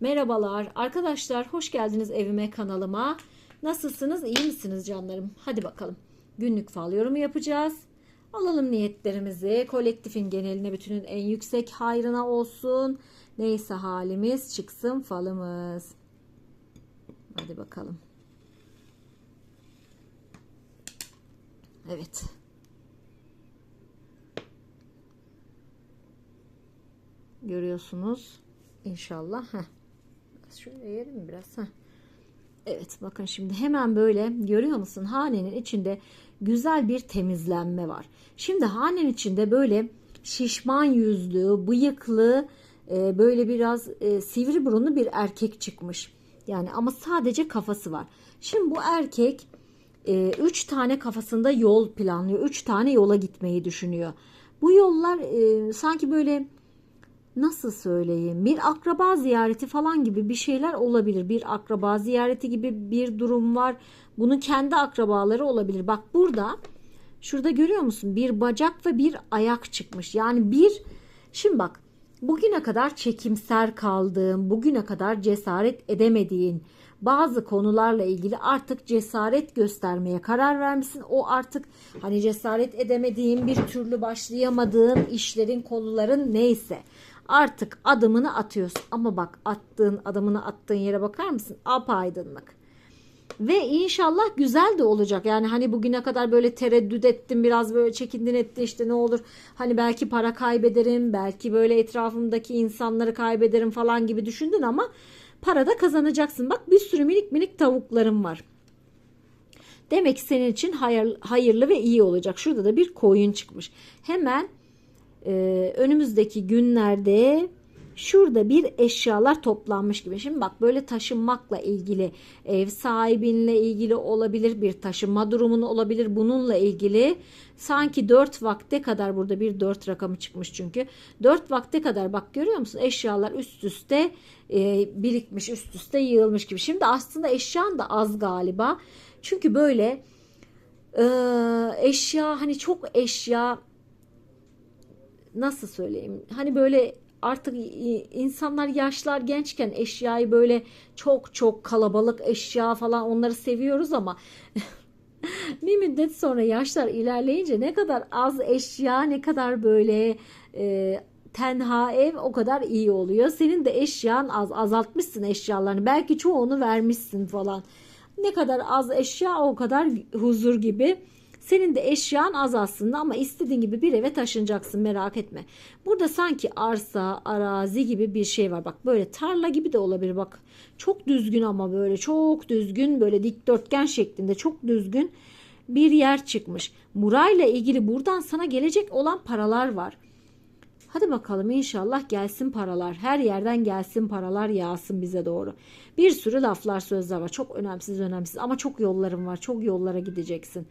Merhabalar arkadaşlar hoş geldiniz evime kanalıma. Nasılsınız iyi misiniz canlarım? Hadi bakalım günlük fal yorumu yapacağız. Alalım niyetlerimizi kolektifin geneline bütünün en yüksek hayrına olsun. Neyse halimiz çıksın falımız. Hadi bakalım. Evet. Görüyorsunuz. İnşallah. Heh. Şöyle mi biraz? Heh. Evet bakın şimdi hemen böyle görüyor musun? Hanenin içinde güzel bir temizlenme var. Şimdi hanenin içinde böyle şişman yüzlü, bıyıklı, e, böyle biraz e, sivri burunlu bir erkek çıkmış. Yani ama sadece kafası var. Şimdi bu erkek e, üç tane kafasında yol planlıyor. Üç tane yola gitmeyi düşünüyor. Bu yollar e, sanki böyle nasıl söyleyeyim bir akraba ziyareti falan gibi bir şeyler olabilir. Bir akraba ziyareti gibi bir durum var. Bunun kendi akrabaları olabilir. Bak burada şurada görüyor musun? Bir bacak ve bir ayak çıkmış. Yani bir şimdi bak bugüne kadar çekimser kaldığın, bugüne kadar cesaret edemediğin bazı konularla ilgili artık cesaret göstermeye karar vermişsin. O artık hani cesaret edemediğin, bir türlü başlayamadığın işlerin, konuların neyse artık adımını atıyorsun. Ama bak attığın adımını attığın yere bakar mısın? Apaydınlık. Ve inşallah güzel de olacak. Yani hani bugüne kadar böyle tereddüt ettim, biraz böyle çekindin ettin işte ne olur. Hani belki para kaybederim, belki böyle etrafımdaki insanları kaybederim falan gibi düşündün ama para da kazanacaksın. Bak bir sürü minik minik tavuklarım var. Demek senin için hayır, hayırlı ve iyi olacak. Şurada da bir koyun çıkmış. Hemen e, önümüzdeki günlerde şurada bir eşyalar toplanmış gibi. Şimdi bak böyle taşınmakla ilgili ev sahibinle ilgili olabilir bir taşınma durumun olabilir bununla ilgili sanki 4 vakte kadar burada bir 4 rakamı çıkmış çünkü 4 vakte kadar bak görüyor musun eşyalar üst üste e, birikmiş üst üste yığılmış gibi. Şimdi aslında eşyan da az galiba çünkü böyle e, eşya hani çok eşya nasıl söyleyeyim hani böyle artık insanlar yaşlar gençken eşyayı böyle çok çok kalabalık eşya falan onları seviyoruz ama bir müddet sonra yaşlar ilerleyince ne kadar az eşya ne kadar böyle e, tenha ev o kadar iyi oluyor. Senin de eşyan az azaltmışsın eşyalarını belki çoğunu vermişsin falan. Ne kadar az eşya o kadar huzur gibi. Senin de eşyan az aslında ama istediğin gibi bir eve taşınacaksın merak etme. Burada sanki arsa, arazi gibi bir şey var. Bak böyle tarla gibi de olabilir bak. Çok düzgün ama böyle çok düzgün böyle dikdörtgen şeklinde çok düzgün bir yer çıkmış. Burayla ilgili buradan sana gelecek olan paralar var. Hadi bakalım inşallah gelsin paralar. Her yerden gelsin paralar yağsın bize doğru. Bir sürü laflar sözler var. Çok önemsiz önemsiz ama çok yollarım var. Çok yollara gideceksin.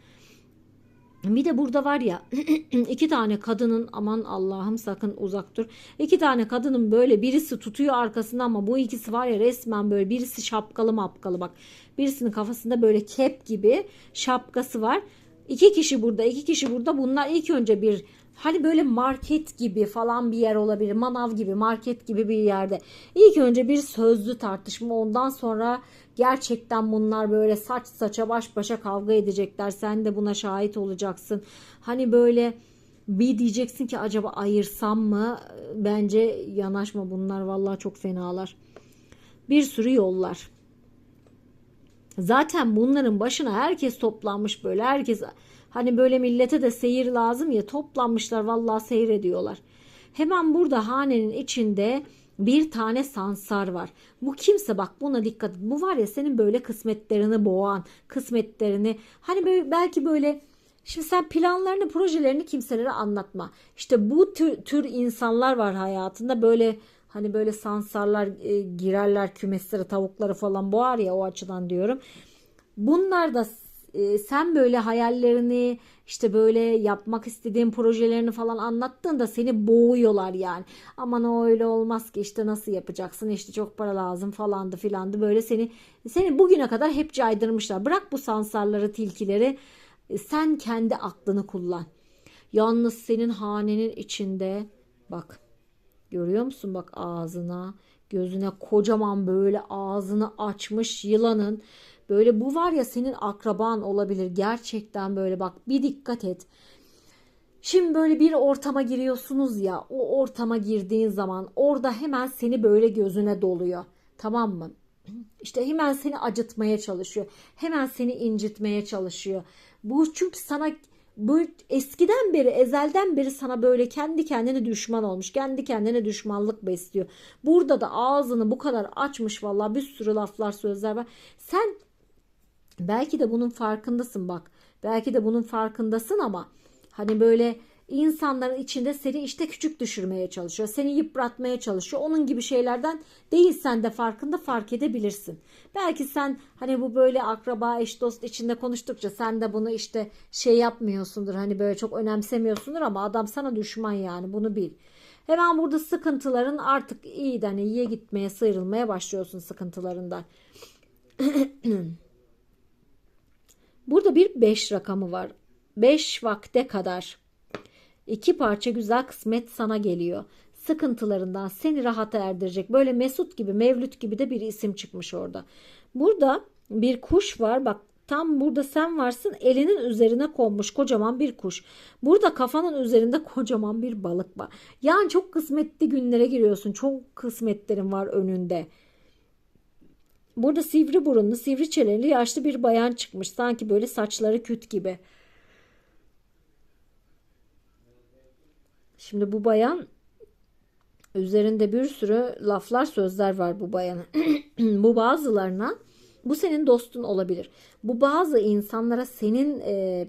Bir de burada var ya iki tane kadının aman Allah'ım sakın uzak dur. İki tane kadının böyle birisi tutuyor arkasında ama bu ikisi var ya resmen böyle birisi şapkalı mapkalı bak. Birisinin kafasında böyle kep gibi şapkası var. İki kişi burada iki kişi burada bunlar ilk önce bir hani böyle market gibi falan bir yer olabilir. Manav gibi market gibi bir yerde. İlk önce bir sözlü tartışma ondan sonra gerçekten bunlar böyle saç saça baş başa kavga edecekler. Sen de buna şahit olacaksın. Hani böyle bir diyeceksin ki acaba ayırsam mı? Bence yanaşma bunlar vallahi çok fenalar. Bir sürü yollar. Zaten bunların başına herkes toplanmış böyle. Herkes hani böyle millete de seyir lazım ya toplanmışlar vallahi seyrediyorlar. Hemen burada hanenin içinde bir tane sansar var. Bu kimse bak buna dikkat. Bu var ya senin böyle kısmetlerini boğan, kısmetlerini hani böyle belki böyle Şimdi sen planlarını, projelerini kimselere anlatma. İşte bu tür, tür insanlar var hayatında böyle hani böyle sansarlar e, girerler kümeslere tavukları falan boğar ya o açıdan diyorum. Bunlar da e, sen böyle hayallerini işte böyle yapmak istediğin projelerini falan anlattığında seni boğuyorlar yani. Aman o öyle olmaz ki işte nasıl yapacaksın işte çok para lazım falandı filandı böyle seni seni bugüne kadar hep caydırmışlar. Bırak bu sansarları tilkileri sen kendi aklını kullan. Yalnız senin hanenin içinde bak görüyor musun bak ağzına Gözüne kocaman böyle ağzını açmış yılanın. Böyle bu var ya senin akraban olabilir. Gerçekten böyle bak bir dikkat et. Şimdi böyle bir ortama giriyorsunuz ya o ortama girdiğin zaman orada hemen seni böyle gözüne doluyor. Tamam mı? İşte hemen seni acıtmaya çalışıyor. Hemen seni incitmeye çalışıyor. Bu çünkü sana bu eskiden beri ezelden beri sana böyle kendi kendine düşman olmuş. Kendi kendine düşmanlık besliyor. Burada da ağzını bu kadar açmış vallahi bir sürü laflar sözler var. Sen belki de bunun farkındasın bak. Belki de bunun farkındasın ama hani böyle insanların içinde seni işte küçük düşürmeye çalışıyor. Seni yıpratmaya çalışıyor. Onun gibi şeylerden değilsen de farkında fark edebilirsin. Belki sen hani bu böyle akraba eş dost içinde konuştukça sen de bunu işte şey yapmıyorsundur. Hani böyle çok önemsemiyorsundur ama adam sana düşman yani bunu bil. Hemen burada sıkıntıların artık iyiden iyiye gitmeye sıyrılmaya başlıyorsun sıkıntılarından. Burada bir 5 rakamı var. 5 vakte kadar İki parça güzel kısmet sana geliyor. Sıkıntılarından seni rahata erdirecek. Böyle Mesut gibi, Mevlüt gibi de bir isim çıkmış orada. Burada bir kuş var. Bak tam burada sen varsın. Elinin üzerine konmuş kocaman bir kuş. Burada kafanın üzerinde kocaman bir balık var. Yani çok kısmetli günlere giriyorsun. Çok kısmetlerin var önünde. Burada sivri burunlu, sivri çeneli yaşlı bir bayan çıkmış. Sanki böyle saçları küt gibi. Şimdi bu bayan üzerinde bir sürü laflar sözler var bu bayanın. bu bazılarına bu senin dostun olabilir. Bu bazı insanlara senin e,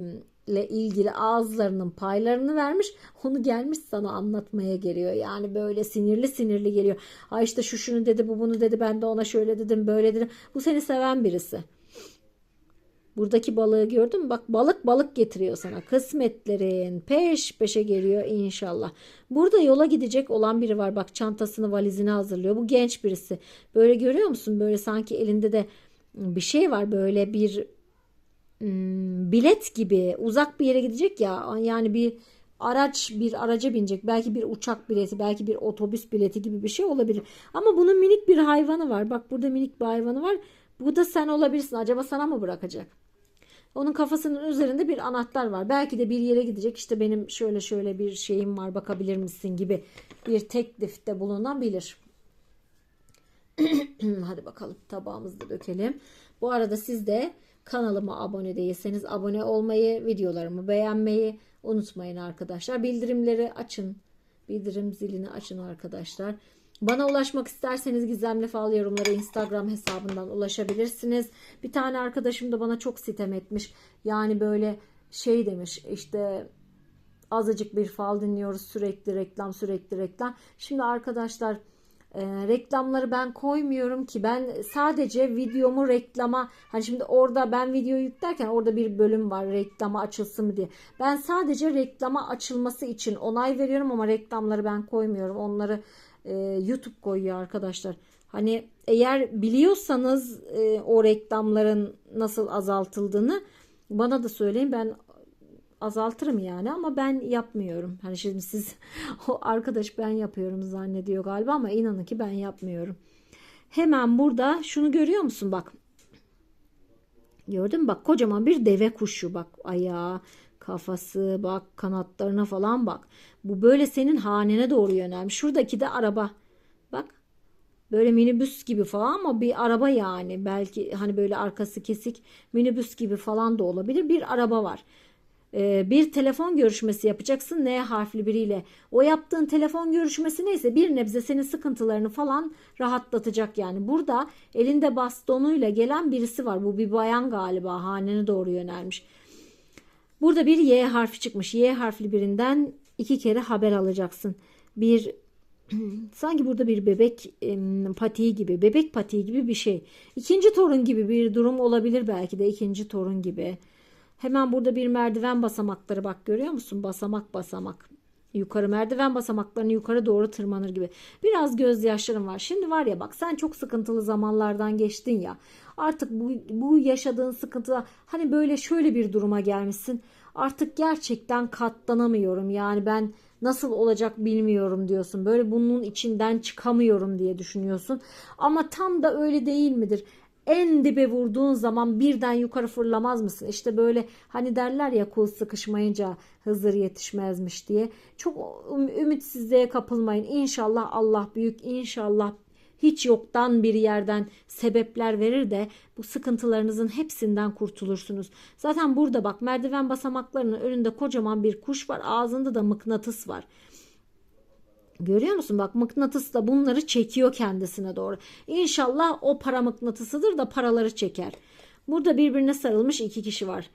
ile ilgili ağızlarının paylarını vermiş. Onu gelmiş sana anlatmaya geliyor. Yani böyle sinirli sinirli geliyor. Ha işte şu şunu dedi bu bunu dedi ben de ona şöyle dedim böyle dedim. Bu seni seven birisi. Buradaki balığı gördün mü? Bak balık balık getiriyor sana. Kısmetlerin peş peşe geliyor inşallah. Burada yola gidecek olan biri var. Bak çantasını valizini hazırlıyor. Bu genç birisi. Böyle görüyor musun? Böyle sanki elinde de bir şey var. Böyle bir bilet gibi uzak bir yere gidecek ya. Yani bir araç bir araca binecek. Belki bir uçak bileti, belki bir otobüs bileti gibi bir şey olabilir. Ama bunun minik bir hayvanı var. Bak burada minik bir hayvanı var. Bu da sen olabilirsin. Acaba sana mı bırakacak? Onun kafasının üzerinde bir anahtar var. Belki de bir yere gidecek. İşte benim şöyle şöyle bir şeyim var bakabilir misin gibi bir teklifte bulunabilir. Hadi bakalım tabağımızı dökelim. Bu arada siz de kanalıma abone değilseniz abone olmayı, videolarımı beğenmeyi unutmayın arkadaşlar. Bildirimleri açın. Bildirim zilini açın arkadaşlar. Bana ulaşmak isterseniz Gizemli Fal yorumları Instagram hesabından ulaşabilirsiniz. Bir tane arkadaşım da bana çok sitem etmiş. Yani böyle şey demiş işte azıcık bir fal dinliyoruz sürekli reklam sürekli reklam. Şimdi arkadaşlar e, reklamları ben koymuyorum ki ben sadece videomu reklama hani şimdi orada ben video yüklerken orada bir bölüm var reklama açılsın diye. Ben sadece reklama açılması için onay veriyorum ama reklamları ben koymuyorum. Onları e, YouTube koyuyor arkadaşlar. Hani eğer biliyorsanız e, o reklamların nasıl azaltıldığını bana da söyleyin. Ben azaltırım yani ama ben yapmıyorum. Hani şimdi siz o arkadaş ben yapıyorum zannediyor galiba ama inanın ki ben yapmıyorum. Hemen burada şunu görüyor musun bak. Gördün mü bak kocaman bir deve kuşu bak ayağı kafası bak kanatlarına falan bak. Bu böyle senin hanene doğru yönelmiş. Şuradaki de araba. Bak böyle minibüs gibi falan ama bir araba yani. Belki hani böyle arkası kesik minibüs gibi falan da olabilir. Bir araba var. Ee, bir telefon görüşmesi yapacaksın N harfli biriyle. O yaptığın telefon görüşmesi neyse bir nebze senin sıkıntılarını falan rahatlatacak yani. Burada elinde bastonuyla gelen birisi var. Bu bir bayan galiba hanene doğru yönelmiş. Burada bir Y harfi çıkmış. Y harfli birinden iki kere haber alacaksın. Bir sanki burada bir bebek patiği gibi, bebek patiği gibi bir şey. İkinci torun gibi bir durum olabilir belki de ikinci torun gibi. Hemen burada bir merdiven basamakları bak görüyor musun? Basamak basamak. Yukarı merdiven basamaklarını yukarı doğru tırmanır gibi. Biraz gözyaşlarım var. Şimdi var ya bak sen çok sıkıntılı zamanlardan geçtin ya. Artık bu, bu yaşadığın sıkıntılar hani böyle şöyle bir duruma gelmişsin. Artık gerçekten katlanamıyorum. Yani ben nasıl olacak bilmiyorum diyorsun. Böyle bunun içinden çıkamıyorum diye düşünüyorsun. Ama tam da öyle değil midir? En dibe vurduğun zaman birden yukarı fırlamaz mısın? İşte böyle hani derler ya kul sıkışmayınca Hızır yetişmezmiş diye. Çok üm- ümitsizliğe kapılmayın. İnşallah Allah büyük. İnşallah hiç yoktan bir yerden sebepler verir de bu sıkıntılarınızın hepsinden kurtulursunuz. Zaten burada bak merdiven basamaklarının önünde kocaman bir kuş var. Ağzında da mıknatıs var. Görüyor musun? Bak mıknatıs da bunları çekiyor kendisine doğru. İnşallah o para mıknatısıdır da paraları çeker. Burada birbirine sarılmış iki kişi var.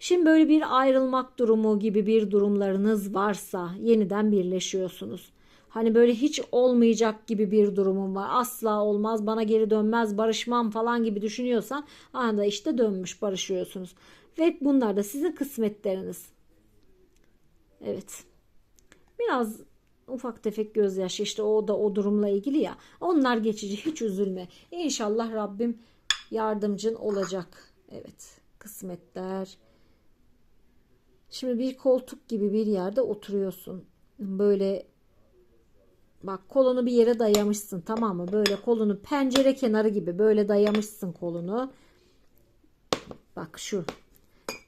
Şimdi böyle bir ayrılmak durumu gibi bir durumlarınız varsa yeniden birleşiyorsunuz. Hani böyle hiç olmayacak gibi bir durumum var. Asla olmaz, bana geri dönmez, barışmam falan gibi düşünüyorsan anda işte dönmüş barışıyorsunuz. Ve bunlar da sizin kısmetleriniz. Evet. Biraz ufak tefek gözyaşı işte o da o durumla ilgili ya. Onlar geçici hiç üzülme. İnşallah Rabbim yardımcın olacak. Evet kısmetler. Şimdi bir koltuk gibi bir yerde oturuyorsun. Böyle bak kolunu bir yere dayamışsın tamam mı? Böyle kolunu pencere kenarı gibi böyle dayamışsın kolunu. Bak şu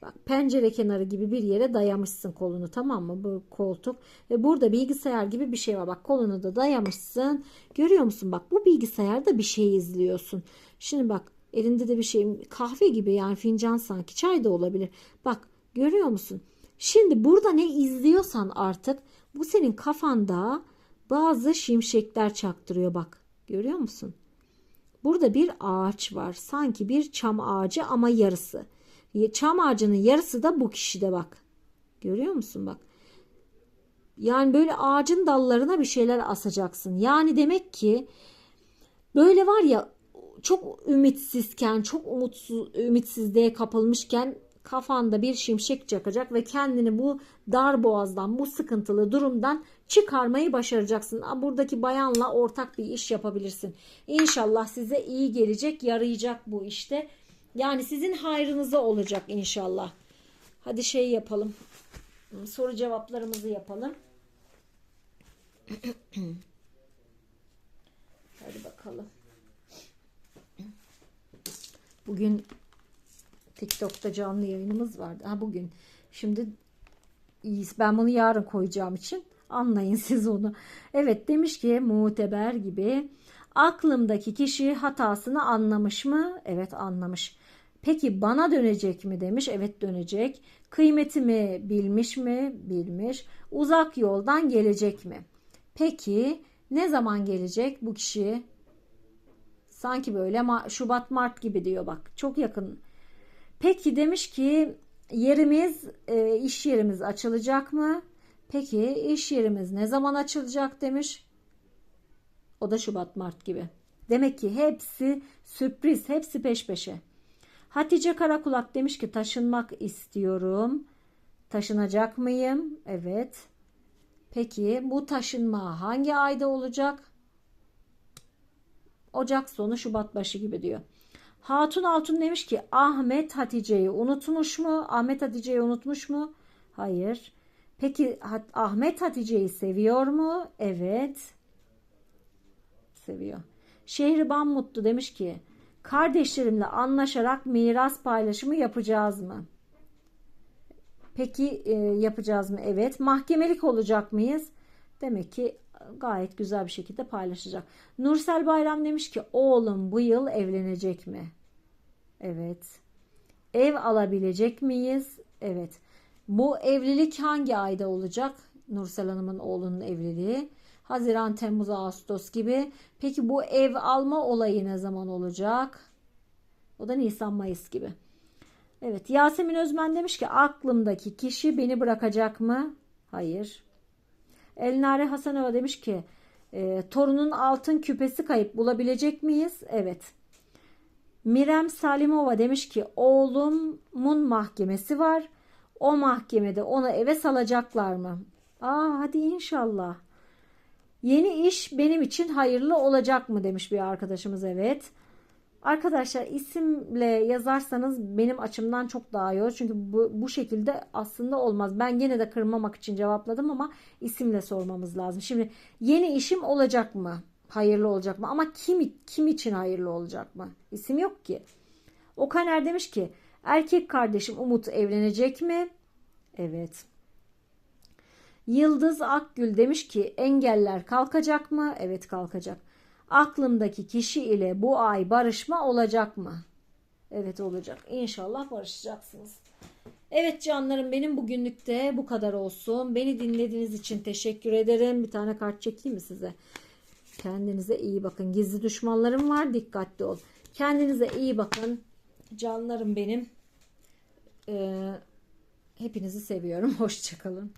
Bak pencere kenarı gibi bir yere dayamışsın kolunu tamam mı? Bu koltuk. Ve burada bilgisayar gibi bir şey var. Bak kolunu da dayamışsın. Görüyor musun? Bak bu bilgisayarda bir şey izliyorsun. Şimdi bak elinde de bir şey kahve gibi yani fincan sanki çay da olabilir. Bak görüyor musun? Şimdi burada ne izliyorsan artık bu senin kafanda bazı şimşekler çaktırıyor bak. Görüyor musun? Burada bir ağaç var. Sanki bir çam ağacı ama yarısı. Çam ağacının yarısı da bu kişide bak. Görüyor musun bak. Yani böyle ağacın dallarına bir şeyler asacaksın. Yani demek ki böyle var ya çok ümitsizken, çok umutsuz, ümitsizliğe kapılmışken kafanda bir şimşek çakacak ve kendini bu dar boğazdan, bu sıkıntılı durumdan çıkarmayı başaracaksın. Buradaki bayanla ortak bir iş yapabilirsin. İnşallah size iyi gelecek, yarayacak bu işte. Yani sizin hayrınıza olacak inşallah. Hadi şey yapalım. Soru cevaplarımızı yapalım. Hadi bakalım. Bugün TikTok'ta canlı yayınımız vardı. Ha bugün. Şimdi ben bunu yarın koyacağım için anlayın siz onu. Evet demiş ki muteber gibi aklımdaki kişi hatasını anlamış mı? Evet anlamış. Peki bana dönecek mi demiş. Evet dönecek. Kıymetimi bilmiş mi? Bilmiş. Uzak yoldan gelecek mi? Peki ne zaman gelecek bu kişi? Sanki böyle Şubat Mart gibi diyor bak. Çok yakın. Peki demiş ki yerimiz e, iş yerimiz açılacak mı? Peki iş yerimiz ne zaman açılacak demiş. O da Şubat Mart gibi. Demek ki hepsi sürpriz, hepsi peş peşe. Hatice Karakulak demiş ki taşınmak istiyorum. Taşınacak mıyım? Evet. Peki bu taşınma hangi ayda olacak? Ocak sonu Şubat başı gibi diyor. Hatun Altun demiş ki Ahmet Hatice'yi unutmuş mu? Ahmet Hatice'yi unutmuş mu? Hayır. Peki Ahmet Hatice'yi seviyor mu? Evet. Seviyor. Şehriban Mutlu demiş ki kardeşlerimle anlaşarak miras paylaşımı yapacağız mı? Peki e, yapacağız mı? Evet. Mahkemelik olacak mıyız? Demek ki gayet güzel bir şekilde paylaşacak. Nursel Bayram demiş ki oğlum bu yıl evlenecek mi? Evet. Ev alabilecek miyiz? Evet. Bu evlilik hangi ayda olacak? Nursel Hanım'ın oğlunun evliliği. Haziran, Temmuz, Ağustos gibi. Peki bu ev alma olayı ne zaman olacak? O da Nisan, Mayıs gibi. Evet Yasemin Özmen demiş ki aklımdaki kişi beni bırakacak mı? Hayır. Elnare Hasanova demiş ki e, torunun altın küpesi kayıp bulabilecek miyiz? Evet. Mirem Salimova demiş ki oğlumun mahkemesi var. O mahkemede onu eve salacaklar mı? Aa hadi inşallah. Yeni iş benim için hayırlı olacak mı demiş bir arkadaşımız evet. Arkadaşlar isimle yazarsanız benim açımdan çok daha iyi olur. Çünkü bu, bu şekilde aslında olmaz. Ben gene de kırmamak için cevapladım ama isimle sormamız lazım. Şimdi yeni işim olacak mı? Hayırlı olacak mı? Ama kim kim için hayırlı olacak mı? İsim yok ki. Okaner demiş ki erkek kardeşim Umut evlenecek mi? Evet. Yıldız Akgül demiş ki engeller kalkacak mı? Evet kalkacak. Aklımdaki kişi ile bu ay barışma olacak mı? Evet olacak. İnşallah barışacaksınız. Evet canlarım benim bugünlük de bu kadar olsun. Beni dinlediğiniz için teşekkür ederim. Bir tane kart çekeyim mi size? Kendinize iyi bakın. Gizli düşmanlarım var. Dikkatli ol. Kendinize iyi bakın. Canlarım benim. Ee, hepinizi seviyorum. Hoşçakalın.